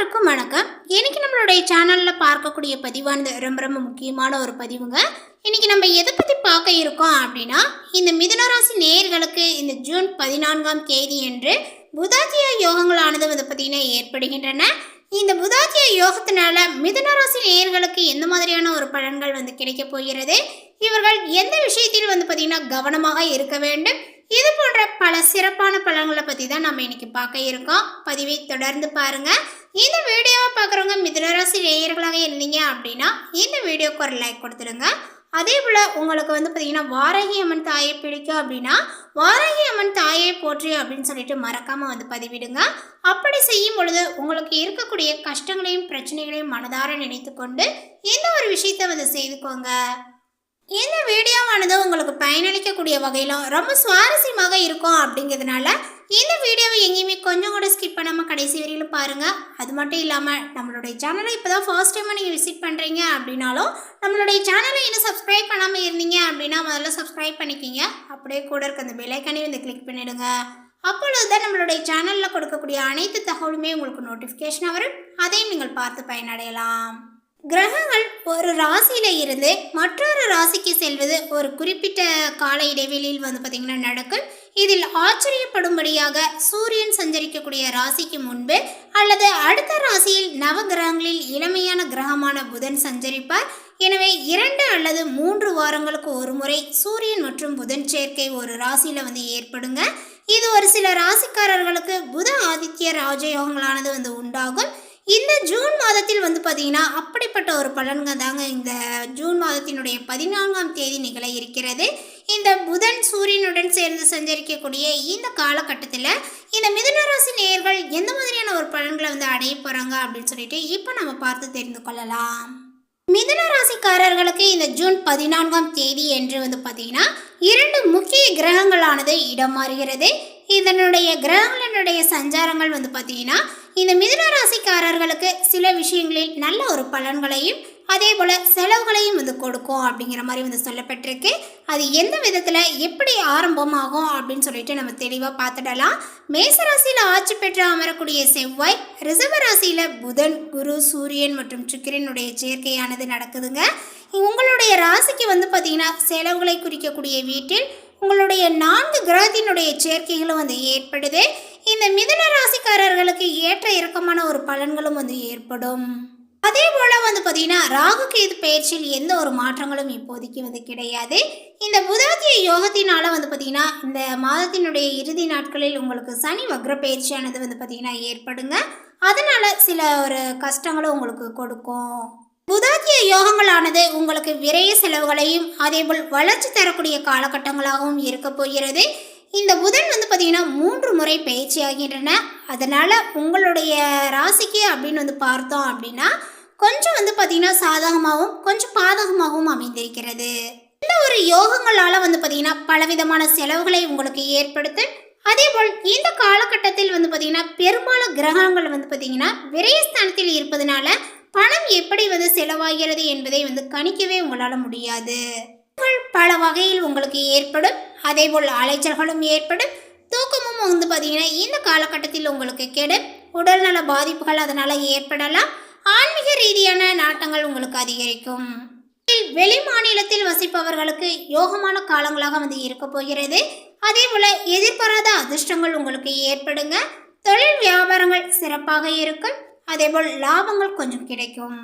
எல்லாருக்கும் வணக்கம். இன்னைக்கு நம்மளுடைய சேனலில் பார்க்கக்கூடிய பதிவானது ரொம்ப ரொம்ப முக்கியமான ஒரு பதிவுங்க. இன்னைக்கு நம்ம எதை பற்றி பார்க்க இருக்கோம் அப்படின்னா இந்த மிதனராசி நேயர்களுக்கு இந்த ஜூன் பதினான்காம் தேதி என்று புதாத்திய யோகங்களானது வந்து பார்த்தீங்கன்னா ஏற்படுகின்றன. இந்த புதாத்திய யோகத்தினால மிதனராசி நேயர்களுக்கு எந்த மாதிரியான ஒரு பலன்கள் வந்து கிடைக்க போகிறது? இவர்கள் எந்த விஷயத்தில் வந்து பார்த்தீங்கன்னா கவனமாக இருக்க வேண்டும்? இது போன்ற பல சிறப்பான பழங்களை பற்றி தான் நம்ம இன்னைக்கு பார்க்க இருக்கோம். பதிவை தொடர்ந்து பாருங்கள் இந்த வீடியோவை பார்க்குறவங்க மிதுனராசி நேயர்களாக இருந்தீங்க அப்படின்னா இந்த வீடியோக்கு ஒரு லைக் கொடுத்துடுங்க. அதே போல் உங்களுக்கு வந்து பார்த்திங்கன்னா வாரகி அம்மன் தாயை பிடிக்கும் அப்படின்னா வாரகி அம்மன் தாயை போற்றி அப்படின்னு சொல்லிட்டு மறக்காமல் வந்து பதிவிடுங்க. அப்படி செய்யும் பொழுது உங்களுக்கு இருக்கக்கூடிய கஷ்டங்களையும் பிரச்சனைகளையும் மனதார நினைத்து கொண்டு இந்த ஒரு விஷயத்தை வந்து செய்துக்கோங்க. இந்த வீடியோவானது உங்களுக்கு பயனளிக்கக்கூடிய வகையிலும் ரொம்ப சுவாரஸ்யமாக இருக்கும் அப்படிங்கிறதுனால இந்த வீடியோவை எங்கேயுமே கொஞ்சம் கூட ஸ்கிப் பண்ணாமல் கடைசி வரையிலும் பாருங்கள் அது மட்டும் இல்லாமல் நம்மளுடைய சேனலை இப்போ தான் ஃபர்ஸ்ட் டைமாக நீங்கள் விசிட் பண்ணுறீங்க அப்படின்னாலும் நம்மளுடைய சேனலை இன்னும் சப்ஸ்கிரைப் பண்ணாமல் இருந்தீங்க அப்படின்னா முதல்ல சப்ஸ்கிரைப் பண்ணிக்கிங்க. அப்படியே கூட இருக்க அந்த பெலைக்கனி வந்து கிளிக் பண்ணிவிடுங்க அப்பொழுது தான் நம்மளுடைய சேனலில் கொடுக்கக்கூடிய அனைத்து தகவலுமே உங்களுக்கு நோட்டிஃபிகேஷனாக வரும். அதையும் நீங்கள் பார்த்து பயனடையலாம். கிரகங்கள் ஒரு ராசியில் இருந்து மற்றொரு ராசிக்கு செல்வது ஒரு குறிப்பிட்ட கால இடைவெளியில் வந்து பார்த்திங்கன்னா நடக்கும். இதில் ஆச்சரியப்படும்படியாக சூரியன் சஞ்சரிக்கக்கூடிய ராசிக்கு முன்பு அல்லது அடுத்த ராசியில் நவ கிரகங்களில் இளமையான கிரகமான புதன் சஞ்சரிப்பார். எனவே இரண்டு அல்லது மூன்று வாரங்களுக்கு ஒரு முறை சூரியன் மற்றும் புதன் சேர்க்கை ஒரு ராசியில் வந்து ஏற்படுங்க. இது ஒரு சில ராசிக்காரர்களுக்கு புத ஆதித்ய ராஜயோகங்களானது வந்து உண்டாகும். இந்த ஜூன் மாதத்தில் வந்து பார்த்தீங்கன்னா அப்படிப்பட்ட ஒரு பலன்கள் தாங்க இந்த ஜூன் மாதத்தினுடைய பதினான்காம் தேதி நிகழ இருக்கிறது. இந்த புதன் சூரியனுடன் சேர்ந்து சஞ்சரிக்கக்கூடிய இந்த காலகட்டத்தில் இந்த மிதுனராசி நேர்கள் எந்த மாதிரியான ஒரு பலன்களை வந்து அடைய போகிறாங்க அப்படின்னு சொல்லிட்டு இப்போ நம்ம பார்த்து தெரிந்து கொள்ளலாம். மிதுன ராசிக்காரர்களுக்கு இந்த ஜூன் பதினான்காம் தேதி என்று வந்து பார்த்தீங்கன்னா இரண்டு முக்கிய கிரகங்களானது இடம் மாறுகிறது இதனுடைய கிரகங்களினுடைய சஞ்சாரங்கள் வந்து பார்த்தீங்கன்னா இந்த மிதுன ராசிக்காரர்களுக்கு சில விஷயங்களில் நல்ல ஒரு பலன்களையும் அதே போல் செலவுகளையும் வந்து கொடுக்கும் அப்படிங்கிற மாதிரி வந்து சொல்லப்பட்டிருக்கு. அது எந்த விதத்தில் எப்படி ஆரம்பமாகும் அப்படின்னு சொல்லிட்டு நம்ம தெளிவாக பார்த்துடலாம். மேசராசியில் ஆட்சி பெற்று அமரக்கூடிய செவ்வாய் ரிசர்வ ராசியில் புதன் குரு சூரியன் மற்றும் சுக்கிரனுடைய சேர்க்கையானது நடக்குதுங்க. உங்களுடைய ராசிக்கு வந்து பார்த்திங்கன்னா செலவுகளை குறிக்கக்கூடிய வீட்டில் உங்களுடைய நான்கு கிரகத்தினுடைய சேர்க்கைகளும் வந்து ஏற்படுது. இந்த மிதுன ராசிக்காரர்களுக்கு ஏற்ற இறக்கமான ஒரு பலன்களும் வந்து ஏற்படும். அதே போல வந்து பார்த்தீங்கன்னா ராகு கேது பயிற்சியில் எந்த ஒரு மாற்றங்களும் இப்போதைக்கு வந்து கிடையாது. இந்த புதாத்திய யோகத்தினால வந்து பார்த்தீங்கன்னா இந்த மாதத்தினுடைய இறுதி நாட்களில் உங்களுக்கு சனி வக்ர பயிற்சியானது வந்து பார்த்தீங்கன்னா ஏற்படுங்க. அதனால சில ஒரு கஷ்டங்களும் உங்களுக்கு கொடுக்கும். புதாத்திய யோகங்களானது உங்களுக்கு விரைய செலவுகளையும் அதேபோல் வளர்ச்சி தரக்கூடிய காலகட்டங்களாகவும் இருக்க போகிறது. இந்த புதன் வந்து பார்த்திங்கன்னா மூன்று முறை பயிற்சி ஆகின்றன. அதனால் உங்களுடைய ராசிக்கு அப்படின்னு வந்து பார்த்தோம் அப்படின்னா கொஞ்சம் வந்து பார்த்திங்கன்னா சாதகமாகவும் கொஞ்சம் பாதகமாகவும் அமைந்திருக்கிறது. இந்த ஒரு யோகங்களால் வந்து பார்த்திங்கன்னா பலவிதமான செலவுகளை உங்களுக்கு ஏற்படுத்து அதேபோல் இந்த காலகட்டத்தில் வந்து பார்த்திங்கன்னா பெரும்பாலும் கிரகங்கள் வந்து பார்த்தீங்கன்னா விரயஸ்தானத்தில் இருப்பதனால பணம் எப்படி வந்து செலவாகிறது என்பதை வந்து கணிக்கவே உங்களால் முடியாது. பல வகையில் உங்களுக்கு ஏற்படும் அதேபோல் அலைச்சல்களும் ஏற்படும் தூக்கமும் வந்து பார்த்தீங்கன்னா இந்த காலகட்டத்தில் உங்களுக்கு கெடும். உடல்நல பாதிப்புகள் அதனால் ஏற்படலாம். ஆன்மீக ரீதியான நாட்டங்கள் உங்களுக்கு அதிகரிக்கும். வெளி மாநிலத்தில் வசிப்பவர்களுக்கு யோகமான காலங்களாக வந்து இருக்க போகிறது. அதே போல எதிர்பாராத அதிர்ஷ்டங்கள் உங்களுக்கு ஏற்படுங்க. தொழில் வியாபாரங்கள் சிறப்பாக இருக்கும். அதேபோல் லாபங்கள் கொஞ்சம் கிடைக்கும்.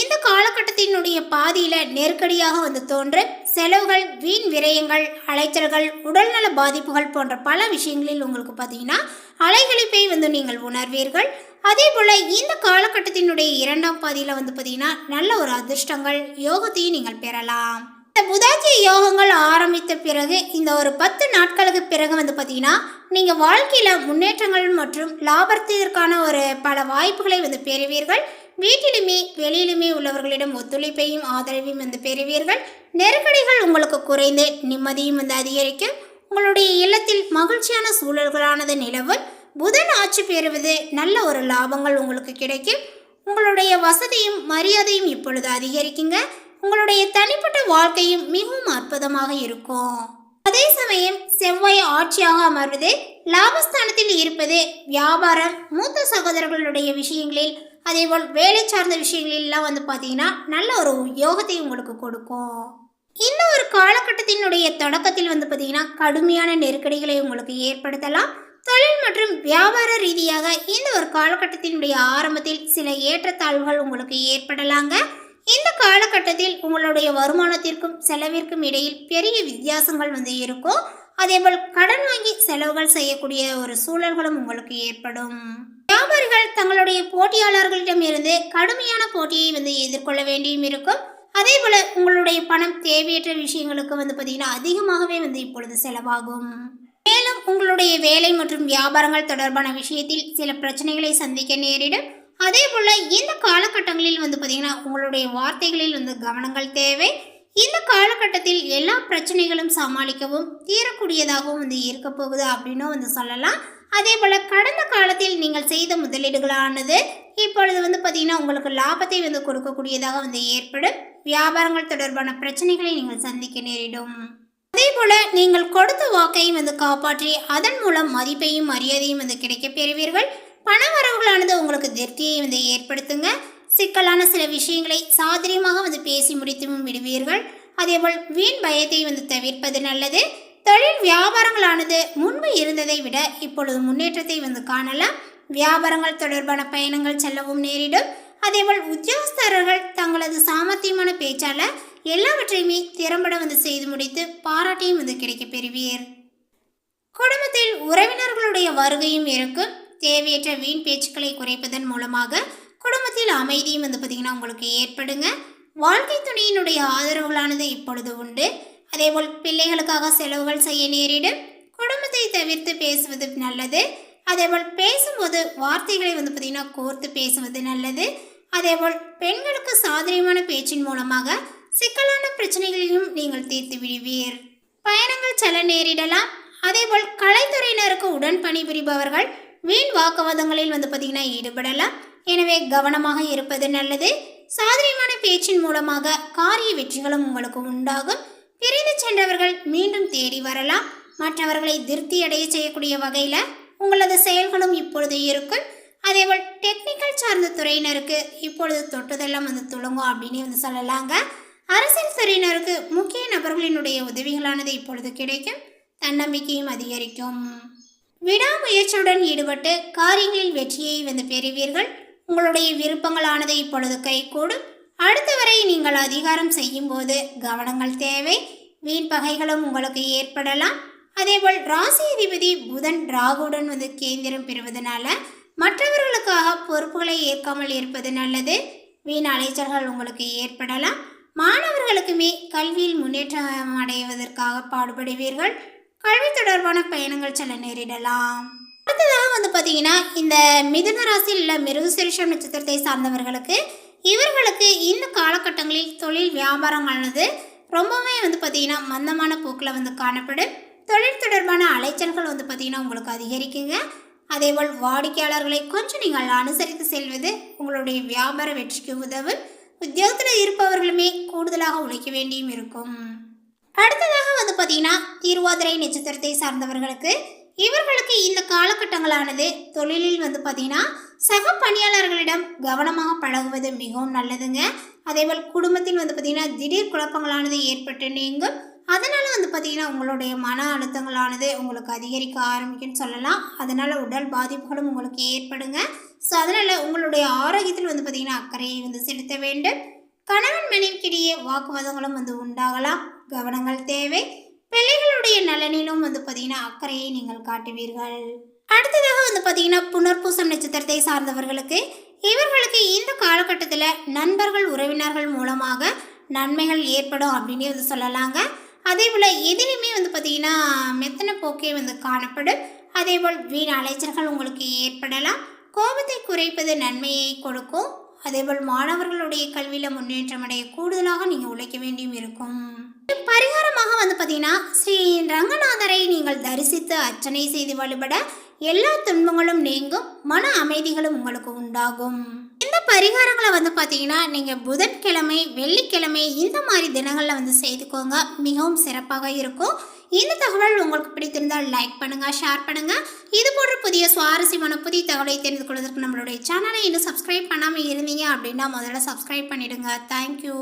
இந்த காலகட்டத்தினுடைய பாதியில நெருக்கடியாக வந்து தோன்றும் செலவுகள் வீண் விரயங்கள் அலைச்சல்கள் உடல்நல பாதிப்புகள் போன்ற பல விஷயங்களில் உங்களுக்கு பார்த்தீங்கன்னா அலைகழிப்பை வந்து நீங்கள் உணர்வீர்கள். அதே போல் இந்த காலகட்டத்தினுடைய இரண்டாம் பாதியில் வந்து பார்த்தீங்கன்னா நல்ல ஒரு அதிர்ஷ்டங்கள் யோகத்தையும் நீங்கள் பெறலாம். இந்த புதாத்திய யோகங்கள் ஆரம்பித்த பிறகு இந்த ஒரு பத்து நாட்களுக்கு பிறகு வந்து பார்த்தீங்கன்னா நீங்கள் வாழ்க்கையில் முன்னேற்றங்கள் மற்றும் லாபத்திற்கான ஒரு பல வாய்ப்புகளை வந்து பெறுவீர்கள். வீட்டிலுமே வெளியிலுமே உள்ளவர்களிடம் ஒத்துழைப்பையும் ஆதரவையும் வந்து பெறுவீர்கள். நெருக்கடிகள் உங்களுக்கு குறைந்து நிம்மதியும் வந்து அதிகரிக்கும். உங்களுடைய இல்லத்தில் மகிழ்ச்சியான சூழல்களானது நிலவும். புதன் ஆட்சி பெறுவது நல்ல ஒரு லாபங்கள் உங்களுக்கு கிடைக்கும். உங்களுடைய வசதியும் மரியாதையும் இப்பொழுது அதிகரிக்குங்க. உங்களுடைய தனிப்பட்ட வாழ்க்கையும் மிகவும் அற்புதமாக இருக்கும். அதே சமயம் செவ்வாய் ஆட்சியாக அமர்வது லாபஸ்தானத்தில் இருப்பது வியாபாரம் மூத்த சகோதரர்களுடைய விஷயங்களில் அதேபோல் வேலை சார்ந்த விஷயங்களிலாம் வந்து பார்த்தீங்கன்னா நல்ல ஒரு யோகத்தை உங்களுக்கு கொடுக்கும். இந்த ஒரு காலகட்டத்தினுடைய தொடக்கத்தில் வந்து பார்த்தீங்கன்னா கடுமையான நெருக்கடிகளை உங்களுக்கு ஏற்படுத்தலாம். தொழில் மற்றும் வியாபார ரீதியாக இந்த ஒரு காலகட்டத்தினுடைய ஆரம்பத்தில் சில ஏற்றத்தாழ்வுகள் உங்களுக்கு ஏற்படலாங்க. இந்த காலகட்டத்தில் உங்களுடைய வருமானத்திற்கும் செலவிற்கும் இடையில் பெரிய வித்தியாசங்கள் வந்து இருக்கும். அதேபோல் கடன் வாங்கி செலவுகள் செய்யக்கூடிய ஒரு சூழல்களும் உங்களுக்கு ஏற்படும். வியாபாரிகள் தங்களுடைய போட்டியாளர்களிடம் இருந்து கடுமையான போட்டியை வந்து எதிர்கொள்ள வேண்டியும் இருக்கும். அதே போல உங்களுடைய பணம் தேவையற்ற விஷயங்களுக்கு வந்து பார்த்தீங்கன்னா அதிகமாகவே வந்து இப்பொழுது செலவாகும். மேலும் உங்களுடைய வேலை மற்றும் வியாபாரங்கள் தொடர்பான விஷயத்தில் சில பிரச்சனைகளை சந்திக்க நேரிடும். அதே போல் இந்த காலகட்டங்களில் வந்து பார்த்தீங்கன்னா உங்களுடைய வார்த்தைகளில் வந்து கவனங்கள் தேவை. இந்த காலகட்டத்தில் எல்லா பிரச்சனைகளும் சமாளிக்கவும் தீரக்கூடியதாகவும் வந்து இருக்க போகுது அப்படின்னும் வந்து சொல்லலாம். அதே போல் கடந்த காலத்தில் நீங்கள் செய்த முதலீடுகளானது இப்பொழுது வந்து பார்த்திங்கன்னா உங்களுக்கு லாபத்தை வந்து கொடுக்கக்கூடியதாக வந்து ஏற்படும். வியாபாரங்கள் தொடர்பான பிரச்சனைகளை நீங்கள் சந்திக்க நேரிடும். அதே போல் நீங்கள் கொடுத்த வாக்கையும் வந்து காப்பாற்றி அதன் மூலம் மதிப்பையும் மரியாதையும் வந்து கிடைக்கப் பெறுவீர்கள். பண வரவுகளானது உங்களுக்கு திருப்தியை வந்து ஏற்படுத்துங்க. சிக்கலான சில விஷயங்களை சாதரியமாக வந்து பேசி முடித்தும் விடுவீர்கள். அதேபோல் வீண் பயத்தை வந்து தவிர்ப்பது நல்லது. தொழில் வியாபாரங்களானது முன்பு இருந்ததை விட இப்பொழுது முன்னேற்றத்தை வந்து காணலாம். வியாபாரங்கள் தொடர்பான பயணங்கள் செல்லவும் நேரிடும். அதேபோல் உத்தியோகஸ்தர்கள் தங்களது சாமர்த்தியமான பேச்சால எல்லாவற்றையுமே திறம்பட வந்து செய்து முடித்து பாராட்டியும் வந்து கிடைக்கப் பெறுவீர். குடும்பத்தில் உறவினர்களுடைய வருகையும் இருக்கும். தேவையற்ற வீண் பேச்சுக்களை குறைப்பதன் மூலமாக குடும்பத்தில் அமைதியும் வந்து பார்த்திங்கன்னா உங்களுக்கு ஏற்படுங்க. வாழ்க்கை துணையினுடைய ஆதரவுகளானது இப்பொழுது உண்டு. அதேபோல் பிள்ளைகளுக்காக செலவுகள் செய்ய நேரிடும். குடும்பத்தை தவிர்த்து பேசுவது நல்லது. அதேபோல் பேசும்போது வார்த்தைகளை வந்து பார்த்திங்கன்னா கோர்த்து பேசுவது நல்லது. அதேபோல் பெண்களுக்கு சாதரியமான பேச்சின் மூலமாக சிக்கலான பிரச்சனைகளையும் நீங்கள் தீர்த்து விடுவீர். பயணங்கள் செல்ல நேரிடலாம். அதேபோல் கலைத்துறையினருக்கு உடன் பணிபுரிபவர்கள் வீண் வாக்குவாதங்களில் வந்து பார்த்திங்கன்னா ஈடுபடலாம். எனவே கவனமாக இருப்பது நல்லது. சாதரியமான பேச்சின் மூலமாக காரிய வெற்றிகளும் உங்களுக்கு உண்டாகும். பிரிந்து சென்றவர்கள் மீண்டும் தேடி வரலாம். மற்றவர்களை திருப்தி அடைய செய்யக்கூடிய வகையில் உங்களது செயல்களும் இப்பொழுது இருக்கும். அதேபோல் டெக்னிக்கல் சார்ந்த துறையினருக்கு இப்பொழுது தொட்டதெல்லாம் வந்து துளங்கும் அப்படின்னு வந்து சொல்லலாங்க. அரசியல் துறையினருக்கு முக்கிய நபர்களினுடைய உதவிகளானது இப்பொழுது கிடைக்கும். தன்னம்பிக்கையும் அதிகரிக்கும். விடாமுயற்சியுடன் ஈடுபட்டு காரியங்களில் வெற்றியை வந்து பெறுவீர்கள். உங்களுடைய விருப்பங்களானது இப்பொழுது கைகூடும். அடுத்த வரை நீங்கள் அதிகாரம் செய்யும் போது கவனங்கள் தேவை. வீண் பகைகளும் உங்களுக்கு ஏற்படலாம். அதேபோல் ராசி அதிபதி புதன் ராகுடன் வந்து கேந்திரம் பெறுவதனால மற்றவர்களுக்காக பொறுப்புகளை ஏற்காமல் இருப்பது நல்லது. வீண் அலைச்சல்கள் உங்களுக்கு ஏற்படலாம். மாணவர்களுக்குமே கல்வியில் முன்னேற்றம் அடைவதற்காக பாடுபடுவீர்கள். கல்வி தொடர்பான பயணங்கள் செல்ல நேரிடலாம். அடுத்ததாக வந்து பார்த்தீங்கன்னா இந்த மிதுன ராசியில் உள்ள மிருகசிரிஷம் நட்சத்திரத்தை சார்ந்தவர்களுக்கு இவர்களுக்கு இந்த காலகட்டங்களில் தொழில் வியாபாரங்களானது ரொம்பவே வந்து பார்த்தீங்கன்னா மந்தமான போக்கில் வந்து காணப்படும். தொழில் தொடர்பான அலைச்சல்கள் வந்து பார்த்தீங்கன்னா உங்களுக்கு அதிகரிக்குங்க. அதேபோல் வாடிக்கையாளர்களை கொஞ்சம் நீங்கள் அனுசரித்து செல்வது உங்களுடைய வியாபார வெற்றிக்கு உதவும். உத்தியோகத்தில் இருப்பவர்களுமே கூடுதலாக உழைக்க வேண்டியும் இருக்கும். அடுத்ததாக வந்து பார்த்தீங்கன்னா திருவாதிரை நட்சத்திரத்தை சார்ந்தவர்களுக்கு இவர்களுக்கு இந்த காலகட்டங்களானது தொழிலில் வந்து பார்த்தீங்கன்னா சக பணியாளர்களிடம் கவனமாக பழகுவது மிகவும் நல்லதுங்க. அதேபோல் குடும்பத்தில் வந்து பார்த்திங்கன்னா திடீர் குழப்பங்களானது ஏற்பட்டு நீங்கும். அதனால் வந்து பார்த்திங்கன்னா உங்களுடைய மன அழுத்தங்களானது உங்களுக்கு அதிகரிக்க ஆரம்பிக்கும்னு சொல்லலாம். அதனால் உடல் பாதிப்புகளும் உங்களுக்கு ஏற்படுங்க. ஸோ அதனால் உங்களுடைய ஆரோக்கியத்தில் வந்து பார்த்திங்கன்னா அக்கறையை வந்து செலுத்த வேண்டும். கணவன் மனைவிக்கிடையே வாக்குவாதங்களும் வந்து உண்டாகலாம். கவனங்கள் தேவை. பிள்ளைகளுடைய நலனிலும் வந்து பார்த்தீங்கன்னா அக்கறையை நீங்கள் காட்டுவீர்கள். அடுத்ததாக வந்து பார்த்தீங்கன்னா புனர்பூசம் நட்சத்திரத்தை சார்ந்தவர்களுக்கு இவர்களுக்கு இந்த காலகட்டத்தில் நண்பர்கள் உறவினர்கள் மூலமாக நன்மைகள் ஏற்படும் அப்படின்னு வந்து சொல்லலாங்க. அதே போல் எதிலுமே வந்து பார்த்தீங்கன்னா மெத்தன போக்கே வந்து காணப்படும். அதேபோல் வீண் அலைச்சல்கள் உங்களுக்கு ஏற்படலாம். கோபத்தை குறைப்பது நன்மையை கொடுக்கும். அதேபோல் மாணவர்களுடைய கல்வியில் முன்னேற்றம் அடைய கூடுதலாக நீங்கள் உழைக்க வேண்டியும் இருக்கும். பரிகாரமாக வந்து பார்த்தீங்கன்னா ஸ்ரீ ரங்கநாதரை நீங்கள் தரிசித்து அர்ச்சனை செய்து வழிபட எல்லா துன்பங்களும் நீங்கும் மன அமைதிகளும் உங்களுக்கு உண்டாகும். இந்த பரிகாரங்களை வந்து பார்த்தீங்கன்னா நீங்கள் புதன்கிழமை வெள்ளிக்கிழமை இந்த மாதிரி தினங்களில் வந்து செய்துக்கோங்க. மிகவும் சிறப்பாக இருக்கும். இந்த தகவல் உங்களுக்கு பிடித்திருந்தால் லைக் பண்ணுங்கள் ஷேர் பண்ணுங்கள் இது போன்ற புதிய சுவாரஸ்யமான புதிய தகவலை தெரிந்து கொள்வதற்கு நம்மளுடைய சேனலை இன்னும் சப்ஸ்கிரைப் பண்ணாமல் இருந்தீங்க அப்படின்னா முதல்ல சப்ஸ்கிரைப் பண்ணிடுங்க. தேங்க்யூ